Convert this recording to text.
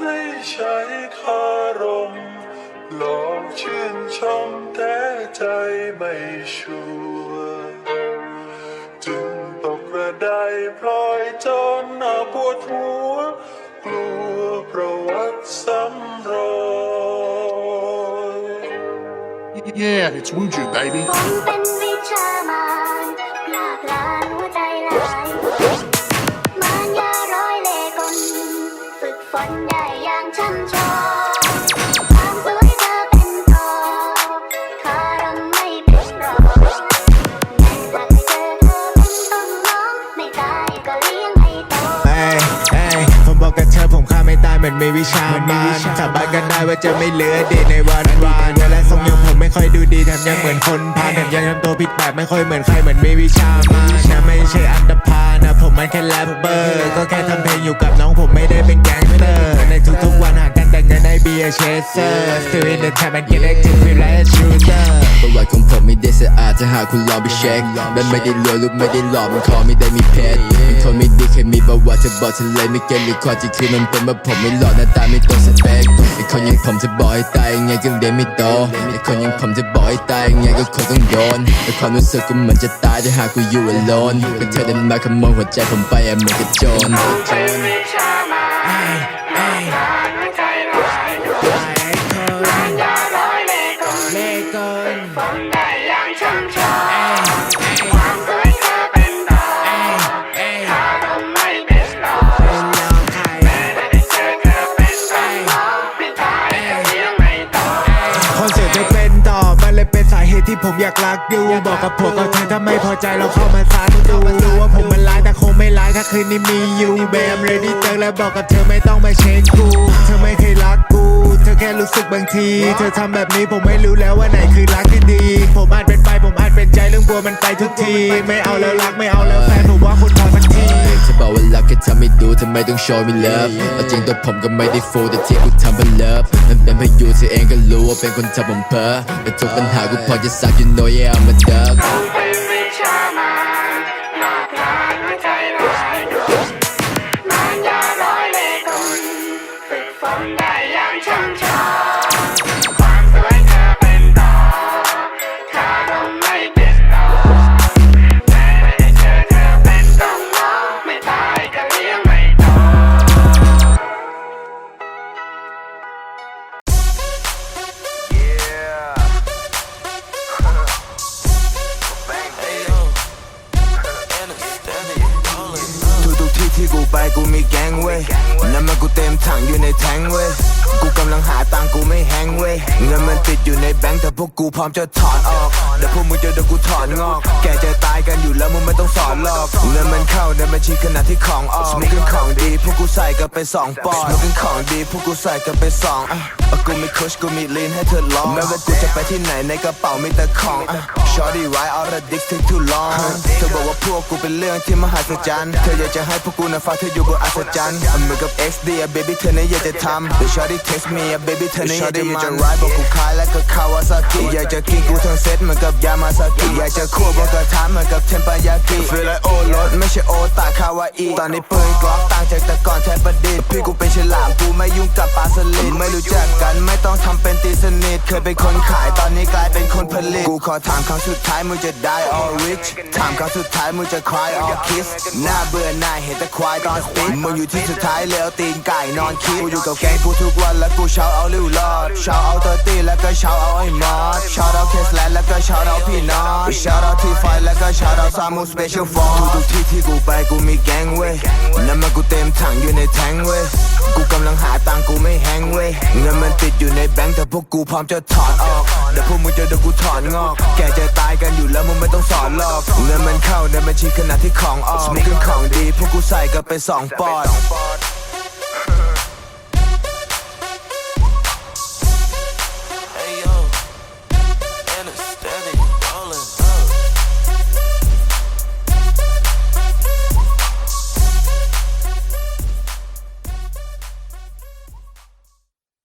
ให้ใช้คารม หลองชื่นชมแต่ใจไม่ชัวจึงตกกระไดพลอยจนหน้าปวดหัว กลัวประวัติซ้ำรอย Yeah, it's Wuju, baby. ผมเป็นวิชามารหลากหลาน ม่ตายเหมือนมีวิชามานสาบานกันได้ว่าจะไม่เหลือดีในวันวานเวลาทรงอย่างผมไม่ค่อยดูดีแถมยังเหมือนคนพาลแถมยังทำตัวผิดแบบไม่ค่อยเหมือนใครเหมือนมีวิชามานนะไม่ใช่อันดพาลนะผมมันแค่แรปเปอร์ก็แค่ทำเพลงอยู่กับน้องผมไม่ได้เป็นแก๊งเตอร์ในทุกๆวันหากันแต่เงินได้เบียร์เชสเซอร์ still in the trap and get it to feel like a shooter ประวัติของผมไม่ได้สะอาดถ้าหากคุณลองไปเช็คมันไม่ได้รวยลูกไม่ได้หล่อมันคอไม่ได้มีเพชรเป็นคนไม่ ดีแค่มีประวัติจะบอกฉันเลไม่เก็ตหรือความจริงคือมันเป็นว่าผมไม่หล่อหน้าตาไม่ตรงสเปคไอ้คนอยังผมจะบอกให้ตายยังไงก็เรียนไม่โตไอ้คนอยังผมจะบอกให้ตายยังไงก็คงต้องโยนแต่ความรู้สึกกูเหมือนจะตายถ้าหากกูอยู่ alone ก็เธอเดินมาขโมยหัวใจผมไปอะเหมือนกับโจร ผมอยากรักดูบอกกับผมกับเธอถ้าไม่พอใจเราเข้ามาซัดดูรู้ว่าผมมันร้ายแต่คงไม่ร้ายถ้าคืนนี้มีอยู่แบมเรดี้เจอแล้วบอกกับเธอไม่ต้องมาเช็คกู เธอไม่เคยรักกูเธอแค่รู้สึกบางที เธอทำแบบนี้ผมไม่รู้แล้วว่าไหนคือรักที่ดี ผมอาจเป็นไปผมอาจเป็นใจเรื่องกลัวมันไปทุกที ไม่เอาแล้วรักไม่เอาแล้วแฟนผมว่าคุณ ค่ทำให้ดูทำไมต้องโชว์มีเลิฟเอาจริงตัวผมก็ไม่ได้ฟูแต่ที่กูทำเป็นเลิฟมันเป็นเพราะอยู่เธอเองก็รู้ว่าเป็นคนทำผมเพ้อแต่ทุกปัญหากูพอจะสัก you know yeah I'm a dog กูมีแก๊งเว้ยน้ำมันกูเต็มถังอยู่ในแทงเว้ยกูกำลังหาตังกูไม่แฮงเว้ยเงินมันติดอยู่ในแบงค์แต่พวกกูพร้อมจะถอนออกเดี๋ยวพวกมึงจะโดนกูถอนงอก แกจะต กันอยู่แล้วมึงไม่ต้องสอนหรอกเงินมันเข้าในบัญชีขณะที่ของออกสมกินของดีพวกกูใส่กันไปสองปอนด์สมกินของดีพวกกูใส่กันไปสองอะเอากูมีคุชกูมีลีนให้เธอลองแม้ว่ากูจะไปที่ไหนในกระเป๋ามีแต่ของอะ Shorty right out the dick take too long เธอบอกว่าพวกกูเป็นเรื่องที่มหัศจรรย์เธออยากจะให้พวกกูนะฟ้าเธออยู่บนอัศจรรย์เหมือนกับ XD อะ baby เธอเนี่ยอยากจะทำ The Shorty text me อะ baby เธอเนี่ยอยากจะมัน ride บอกกูคล้ายแล้วก็คาวาซากิอยากจะกินกูทั้งเซตเหมือนกับยามาซากิอยากจะคั่วบนกระทะเหมือนกับเทมปายากิ Feel like โอรถไม่ใช่โอตาคาวาอีตอนนี้ปืนกล็อกต่างจากแต่ก่อนแทบประดิษฐ์พี่กูเป็นฉลามกูไม่ยุ่งกับปลาสลิดไม่รู้จักกันไม่ต้องทำเป็นตีสนิทเคยเป็นคนขายตอนนี้กลายเป็นคนผลิตกูขอถามครั้งสุดท้ายมึงจะ die or rich ถามครั้งสุดท้ายมึงจะ cry or kiss หน้าเบื่อหน่ายเห็นแต่ควายตอนสปีดมึงอยู่ที่สุดท้ายแล้วตีนไก่นอนคิดกูอยู่กับแกงกูทุกวันแล้วกูเช้าเอาลิวรอดเช้าเอาเตอร์ตี้แล้วก็เช้าเอาไอ้มอสเช้าเอาเคสแลนแล้วก็เช้าเอาพี่นอตเช้าเอาทีไฟแล้วก็เช้าเอาซามูสเปเชียลฟอร์ทุกที่ที่กูไปกูมีแก๊งเว้ยน้ำมันกูเต็มถังอยู่ในแทงเว้ยกูกำลังหาตังกูไม่แฮงเว้ยเงินมันติดอยู่ในแบงค์แต่พวกกูพร้อมจะถอนออกเดี๋ยวพวกมึงจะโดนกูถอนงอก แกจะตายกันอยู่แล้วมึงไม่ต้องสอนหรอกเงินมันเข้าในบัญชีขณะที่ของออกสมกินของดีพวกกูใส่กันไปสองปอนด์